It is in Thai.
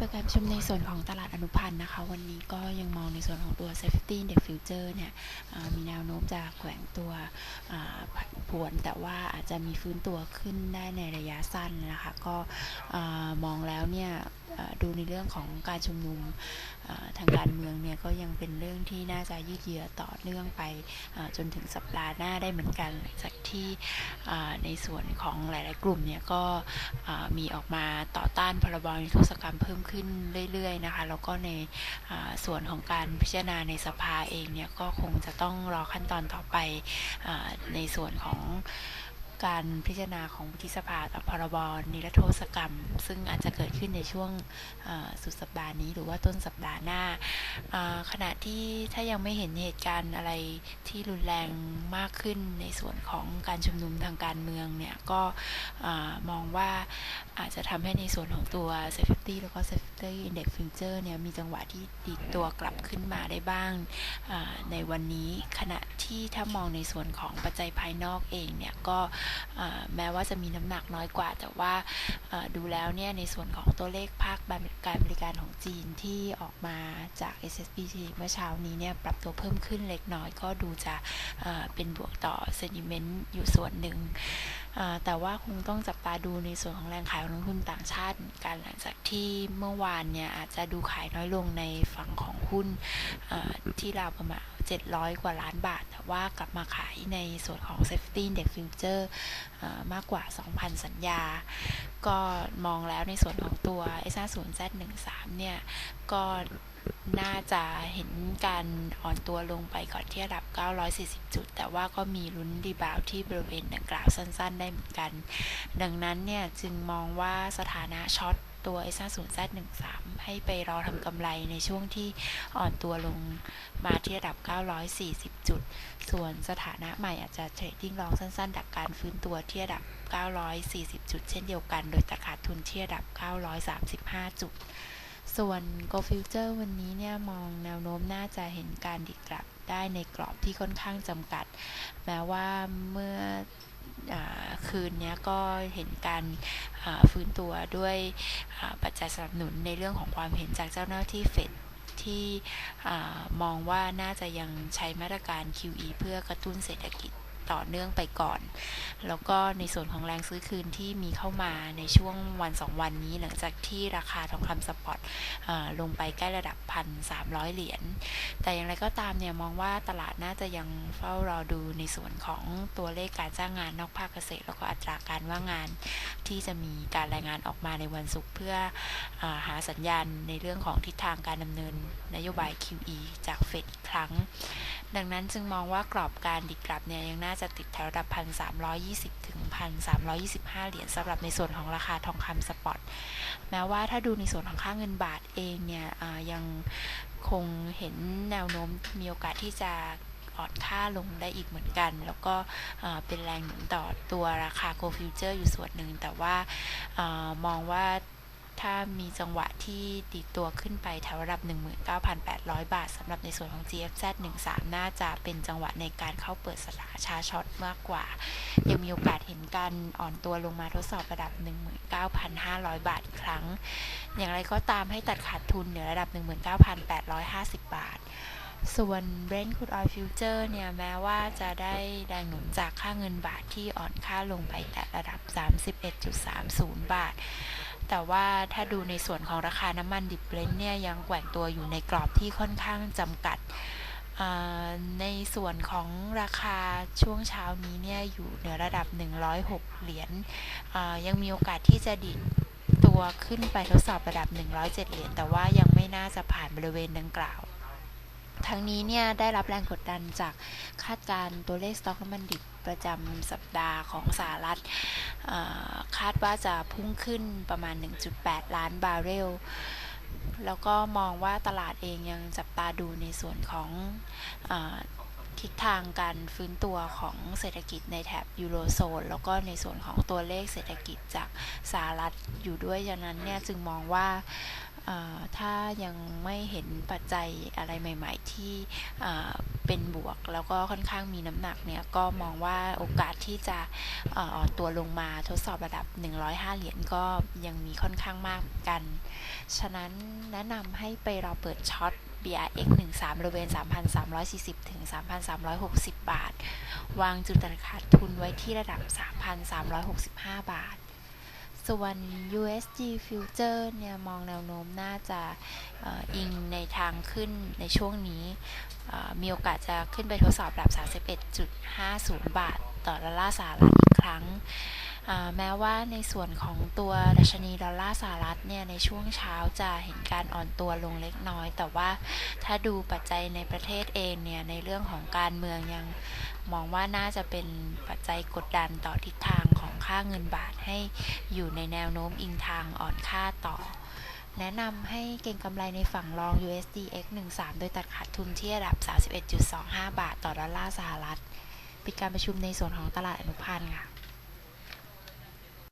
โปรแกรมชมในส่วนของตลาดอนุพันธ์นะคะ วันนี้ก็ยังมองในส่วนของตัว Safety Index Future เนี่ยมีแนวโน้มจะแกว่งตัวผันผวน แต่ว่าอาจจะมีฟื้นตัวขึ้นได้ในระยะสั้นนะคะ ก็อ่ามองแล้วเนี่ยดูในเรื่องของการชุมนุมทางการเมืองเนี่ยก็ยังเป็นเรื่องที่น่าจะยืดเยื้อต่อเนื่องไปจนถึงสัปดาห์หน้าได้เหมือนกันหลังจากที่ในส่วนของหลาย ๆ กลุ่มเนี่ยก็มีออกมาต่อต้านพรบนิรโทษกรรมเพิ่มขึ้นเรื่อย ๆ นะคะแล้วก็ในส่วนของการพิจารณาในสภาเองเนี่ยก็คงจะต้องรอขั้นตอนต่อไปอในส่วนของ การพิจารณาของวุฒิสภาต่อพรบนิรโทษกรรม ซึ่งอาจจะเกิดขึ้นในช่วงสุดสัปดาห์นี้ หรือว่าต้นสัปดาห์หน้า ขณะที่ถ้ายังไม่เห็นเหตุการณ์อะไรที่รุนแรงมากขึ้นในส่วนของการชุมนุมทางการเมืองเนี่ยก็อมองว่าอาจจะทำให้ในส่วนของตัว safety แล้วก็ safety index future เนี่ยมีจังหวะที่ดีดตัวกลับขึ้นมาได้บ้างในวันนี้ขณะที่ถ้ามองในส่วนของปัจจัยภายนอกเองเนี่ยก็แม้ว่าจะมีน้ำหนักน้อยกว่า แต่ว่าดูแล้วเนี่ยในส่วนของตัวเลขภาคการบริการของจีนที่ออกมาจาก SSBC เมื่อเช้านี้เนี่ยปรับตัวเพิ่มขึ้นเล็กน้อยก็ดูจะเป็นบวกต่อ sentiment อยู่ส่วนหนึ่ง แต่ว่าคงต้องจับตาดูในส่วนของแรงขายของนักลงทุนต่างชาติเหมือนกันหลังจากที่เมื่อวานเนี่ยอาจจะดูขายน้อยลงในฝั่งของหุ้นที่ราวประมาณ700 กว่าล้านบาท ว่ากลับมาขายในส่วนของ Safety Index Future อ่ามากกว่า 2,000 สัญญา ก็มองแล้วในส่วนของตัว S50Z13 เนี่ย ก็น่าจะเห็นการอ่อนตัวลงไปก่อนที่ระดับ 940 จุด แต่ว่าก็มีลุ้นรีบาวที่บริเวณดังกล่าวสั้น ๆ ได้เหมือนกัน ดังนั้นเนี่ยจึงมองว่าสถานะช็อต ตัว S50Z13 ให้ไปรอทำกำไรในช่วงที่อ่อนตัวลงมาที่ระดับ 940 จุด ส่วนสถานะใหม่อาจจะเทรดดิ้งลองสั้นๆ ดักการฟื้นตัวที่ระดับ 940 จุด เช่นเดียวกัน โดยตขาดทุนที่ระดับ 935 จุด ส่วน Go Future วันนี้เนี่ยมองแนวโน้มน่าจะเห็นการดิกลับได้ในกรอบที่ค่อนข้างจำกัด แม้ว่าเมื่อ คืนนี้ก็เห็นการฟื้นตัวด้วยปัจจัยสนับสนุนในเรื่องของความเห็นจากเจ้าหน้าที่เฟดที่มองว่าน่าจะยังใช้มาตรการ QE เพื่อกระตุ้นเศรษฐกิจ ต่อเนื่องไปก่อน แล้วก็ในส่วนของแรงซื้อคืนที่มีเข้ามาในช่วงวัน 2 วันนี้หลังจากที่ราคาทองคำสปอตลงไปใกล้ระดับ 1,300 เหรียญ แต่อย่างไรก็ตามเนี่ยมองว่าตลาดน่าจะยังเฝ้ารอดูในส่วนของตัวเลขการจ้างงานนอกภาคเกษตร แล้วก็อัตราการว่างงานที่จะมีการรายงานออกมาในวันศุกร์เพื่ออหาสัญญาณในเรื่องของทิศทางการดำเนินนโยบาย QE จากเฟดอีกครั้ง ดังนั้นจึงมองว่ากรอบการดิกลับเนี่ยยังน่าจะติดแถวระดับ 1,320 ถึง 1,325 เหรียญสำหรับในส่วนของราคาทองคำสปอต แม้ว่าถ้าดูในส่วนของค่าเงินบาทเองเนี่ยยังคงเห็นแนวโน้มมีโอกาสที่จะอ่อนค่าลงได้อีกเหมือนกัน แล้วก็เป็นแรงหนุนต่อตัวราคา Go Future อยู่ส่วนหนึ่ง แต่ว่าอามองว่า ถ้ามีจังหวะที่ดีดตัวขึ้นไปแถวระดับ 19,800 บาทสำหรับในส่วนของ GFZ 13 น่าจะเป็นจังหวะในการเข้าเปิดสถาชาช็อตมากกว่า ยังมีโอกาสเห็นการอ่อนตัวลงมาทดสอบระดับ 19,500 บาทอีกครั้ง อย่างไรก็ตามให้ตัดขาดทุนเหนือระดับ 19,850 บาทส่วน Brent Crude Oil Future เนี่ย แม้ว่าจะได้แรงหนุนจากค่าเงินบาทที่อ่อนค่าลงไปแต่ระดับ 31.30 บาท แต่ว่าถ้าดูในส่วนของราคาน้ำมันดิบเบรนท์เนี่ยยังแกว่งตัวอยู่ในกรอบที่ค่อนข้างจำกัด ในส่วนของราคาช่วงเช้านี้เนี่ยอยู่เหนือระดับ 106 เหรียญยังมีโอกาสที่จะดิดตัวขึ้นไปทดสอบระดับ 107 เหรียญแต่ว่ายังไม่น่าจะผ่านบริเวณดังกล่าว ทั้งนี้เนี่ยได้รับแรงกดดันจากคาดการ์ตัวเลขสต็อกน้ำมันดิบประจำสัปดาห์ของสหรัฐคาดว่าจะพุ่งขึ้นประมาณ 1.8 ล้านบาร์เรล แล้วก็มองว่าตลาดเองยังจับตาดูในส่วนของอทิศทางการฟื้นตัวของเศรษฐกิจในแถบยูโรโซน แล้วก็ในส่วนของตัวเลขเศรษฐกิจจากสหรัฐอยู่ด้วยฉะนั้นเนี่ยจึงมองว่า ถ้ายังไม่เห็นปัจจัยอะไรใหม่ ๆ ที่เป็นบวก แล้วก็ค่อนข้างมีน้ำหนักเนี่ยก็มองว่าโอกาสที่จะอ่อนตัวลงมาทดสอบระดับ 105 เหรียญก็ยังมีค่อนข้างมากกัน ฉะนั้นแนะนำให้ไปรอเปิดช็อต BRX 13บริเวณ 3,340 ถึง 3,360 บาท วางจุดตัดขาดทุนไว้ที่ระดับ 3,365 บาท ส่วน USD Future เนี่ยมองแนวโน้มน่าจะอ,อิงในทางขึ้นในช่วงนี้ มีโอกาสจะขึ้นไปทดสอบระดับ 31.50 บาท ต่อดอลลาร์สหรัฐอีกครั้ง แม้ว่าในส่วนของตัวดัชนีดอลลาร์สหรัฐเนี่ยในช่วงเช้าจะเห็นการอ่อนตัวลงเล็กน้อย แต่ว่าถ้าดูปัจจัยในประเทศเองเนี่ยในเรื่องของการเมืองยังมองว่าน่าจะเป็นปัจจัยกดดันต่อทิศทางของ ค่าเงินบาทให้อยู่ในแนวโน้มอิงทางอ่อนค่าต่อ แนะนำให้เก็งกำไรในฝั่งรอง USD X 13 โดยตัดขาดทุนที่ระดับ 31.25 บาทต่อดอลลาร์สหรัฐ ปิดการประชุมในส่วนของตลาดอนุพันธ์ค่ะ